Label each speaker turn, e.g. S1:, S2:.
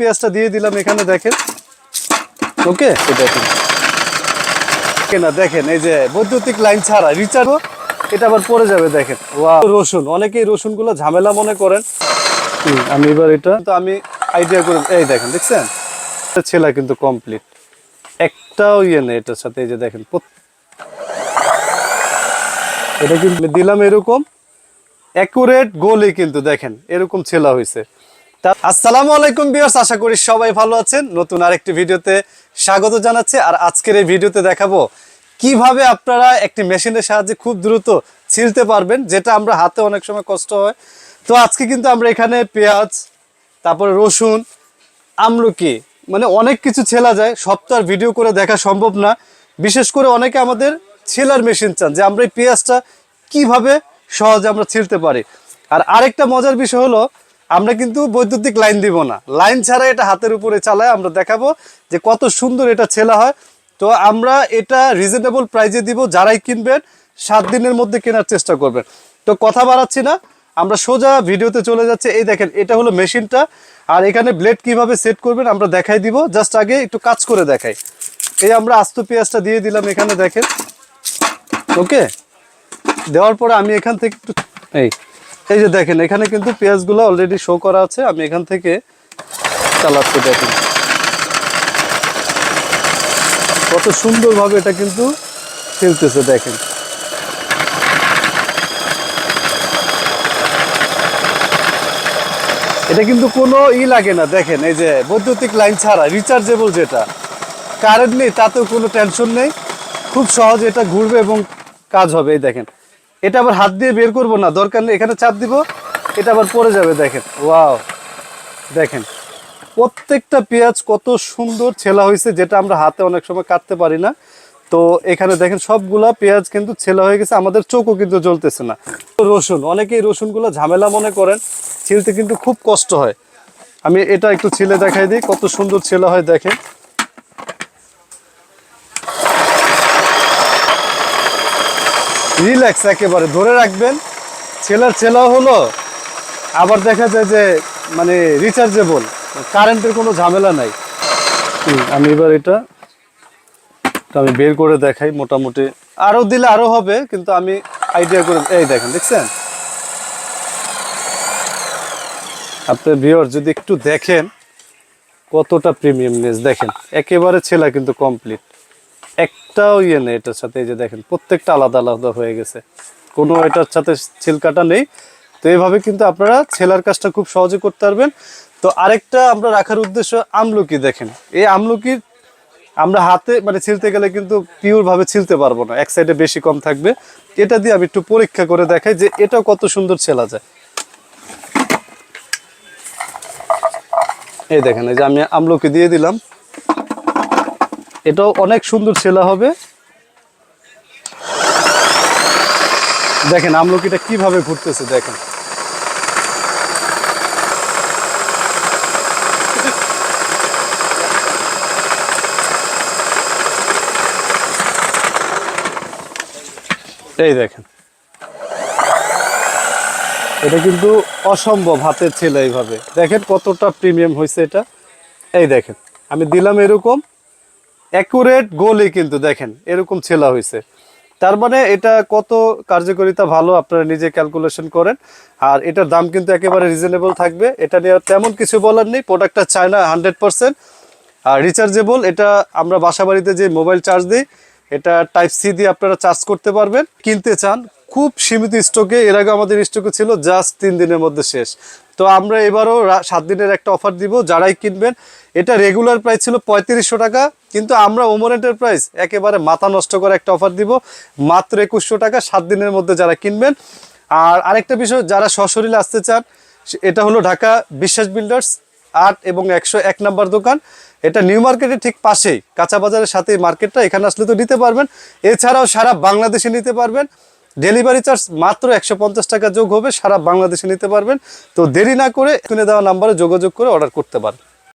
S1: পেঁয়াজটা দিয়ে দিলাম এখানে দেখেন। ওকে? দেখেন না, দেখেন, এই যে বৈদ্যুতিক লাইন ছাড়া রিচার্জও এটা আবার পড়ে যাবে, দেখেন। রসুন, অনেকেই রসুনগুলো ঝামেলা মনে করেন। আমি এবার এটা তো আমি আইডিয়া করে এই দেখেন, দেখছেন? ছেলা কিন্তু কমপ্লিট একটাও ইয়ে নেই এটার সাথে, এই যে দেখেন এটা কিন্তু দিলাম এরকম। অ্যাকুরেট গোলই কিন্তু দেখেন, এরকম ছেলা হয়েছে আসসালামু আলাইকুম বিয়ার্স আশা করি সবাই ভালো আছেন। নতুন আরেকটি ভিডিওতে স্বাগত জানাচ্ছি। আর আজকের এই ভিডিওতে দেখাবো কীভাবে আপনারা একটি মেশিনের সাহায্যে খুব দ্রুত ছিলতে পারবেন, যেটা আমরা হাতে অনেক সময় কষ্ট হয়। তো আজকে কিন্তু আমরা এখানে পেঁয়াজ, তারপরে রসুন, আমলকি মানে অনেক কিছু ছেলা যায়। সব তো ভিডিও করে দেখা সম্ভব না। বিশেষ করে অনেকে আমাদের ছেলার মেশিন চান, যে আমরা এই পেঁয়াজটা কীভাবে সহজে আমরা ছিলতে পারি। আর আরেকটা মজার বিষয় হলো আমরা কিন্তু বৈদ্যুতিক লাইন দিব না। লাইন ছাড়া এটা হাতের উপরে চালায় আমরা দেখাবো যে কত সুন্দর এটা ছেলা হয়। তো আমরা এটা রিজনেবল প্রাইজে দিব, যারাই কিনবেন, সাত দিনের মধ্যে কেনার চেষ্টা করবেন। তো কথা বাড়াচ্ছি না, আমরা সোজা ভিডিওতে চলে যাচ্ছে। এই দেখেন, এটা হলো মেশিনটা। আর এখানে ব্লেড কীভাবে সেট করবেন আমরা দেখাই দিব। জাস্ট আগে একটু কাজ করে দেখাই। এই আমরা আস্ত পেঁয়াজটা দিয়ে দিলাম এখানে, দেখেন। ওকে? দেওয়ার পরে আমি এখান থেকে একটু এই। এই যে দেখেন, এখানে কিন্তু পেঁয়াজগুলো অলরেডি শো করা আছে। আমি এখান থেকে চালাচ্ছি দেখেন। কত সুন্দরভাবে এটা কিন্তু খেলতেছে দেখেন। এটা কিন্তু কোনো ই লাগে না, দেখেন, এই যে বৈদ্যুতিক লাইন ছাড়া রিচার্জেবল যেটা। কারেন্ট নেই, তাতেও কোনো টেনশন নেই। খুব সহজে এটা ঘুরবে এবং কাজ হবে, এই দেখেন। এটা আবার হাত দিয়ে বের করব না, দরকার নেই, এখানে চাপ দিব, এটা আবার পড়ে যাবে, দেখেন, ওয়াও, দেখেন, প্রত্যেকটা পেঁয়াজ কত সুন্দর ছেলা হয়েছে, যেটা আমরা হাতে অনেক সময় কাটতে পারি না। তো এখানে দেখেন সবগুলা পেঁয়াজ কিন্তু ছেলা হয়ে গেছে, আমাদের চোখও কিন্তু জ্বলতেছে না। রসুন, অনেকেই রসুনগুলো ঝামেলা মনে করেন, ছিলতে কিন্তু খুব কষ্ট হয়। আমি এটা একটু ছিলে দেখাই দিই, কত সুন্দর ছেলা হয়, দেখেন। রিল্যাক্স একেবারে, ধরে রাখবেন। ছেলার ছেলা হলো, আবার দেখা যায় যে মানে রিচার্জেবল কারেন্টের কোনো ঝামেলা নাই। আমি এবার এটা আমি বের করে দেখাই মোটামুটি। আরও দিলে আরও হবে, কিন্তু আমি আইডিয়া করে, এই দেখেন, দেখছেন? আপনার ভিওর যদি একটু দেখেন, কতটা প্রিমিয়ামনেস দেখেন, একেবারে ছেলা কিন্তু কমপ্লিট একটাও ইয়ে নেই এটার সাথে, এই যে দেখেন, প্রত্যেকটা আলাদা আলাদা হয়ে গেছে। কোনো এটার সাথে ছিলকাটা নেই। তো এইভাবে কিন্তু আপনারা ছেলার কাজটা খুব সহজে করতে পারবেন। তো আরেকটা আমরা রাখার উদ্দেশ্য আমলকি, দেখেন। এই আমলকির আমরা হাতে মানে ছিলতে গেলে কিন্তু পিওর ভাবে ছিলতে পারব না, এক সাইডে বেশি কম থাকবে। এটা দিয়ে আমি একটু পরীক্ষা করে দেখাই যে এটা কত সুন্দর ছেলা যায়। এই দেখেন, এই যে আমি আমলকি দিয়ে দিলাম। এটাও অনেক সুন্দর ছেলা হবে। দেখেন আমলকিটা কীভাবে ঘুরতেছে, দেখেন। এই দেখেন। এটা কিন্তু অসম্ভব হাতের ছেলে এইভাবে। দেখেন কতটা প্রিমিয়াম হয়েছে এটা। এই দেখেন, আমি দিলাম এরকম। অ্যাকুরেট গোলই কিন্তু দেখেন, এরকম ছেলা হয়েছে তার মানে এটা কত কার্যকরিতা ভালো আপনারা নিজে ক্যালকুলেশন করেন। আর এটার দাম কিন্তু একেবারে রিজনেবল থাকবে। এটা নিয়ে তেমন কিছু বলার নেই। প্রোডাক্টটা চায় না হান্ড্রেড পারসেন্ট আর রিচার্জেবল এটা আমরা বাসা বাড়িতে যে মোবাইল চার্জ দিই এটা টাইপ সি দিয়ে আপনারা চার্জ করতে পারবেন। কিনতে চান, খুব সীমিত স্টকে এর আগে আমাদের স্টকে ছিল জাস্ট তিন দিনের মধ্যে শেষ। তো আমরা এবারও সাত দিনের একটা অফার দিব, যারাই কিনবেন। এটা রেগুলার প্রাইস ছিল পঁয়ত্রিশশো টাকা, কিন্তু আমরা ওমর এন্টারপ্রাইজ একেবারে মাথা নষ্ট করে একটা অফার দিব, মাত্র একুশশো টাকা সাত দিনের মধ্যে যারা কিনবেন। আর আরেকটা বিষয়, যারা সশরীরে আসতে চান এটা হলো ঢাকা বিশ্বাস বিল্ডার্স আট এবং একশো এক নাম্বার দোকান। এটা নিউ মার্কেটের ঠিক পাশেই। কাঁচা বাজারের সাথে মার্কেটটা, এখানে আসলে তো নিতে পারবেন। এছাড়াও সারা বাংলাদেশে নিতে পারবেন। ডেলিভারি চার্জ মাত্র একশো পঞ্চাশ টাকা যোগ হবে, সারা বাংলাদেশে নিতে পারবেন। তো দেরি না করে কিনে দেওয়া নাম্বারে যোগাযোগ করে অর্ডার করতে পারেন।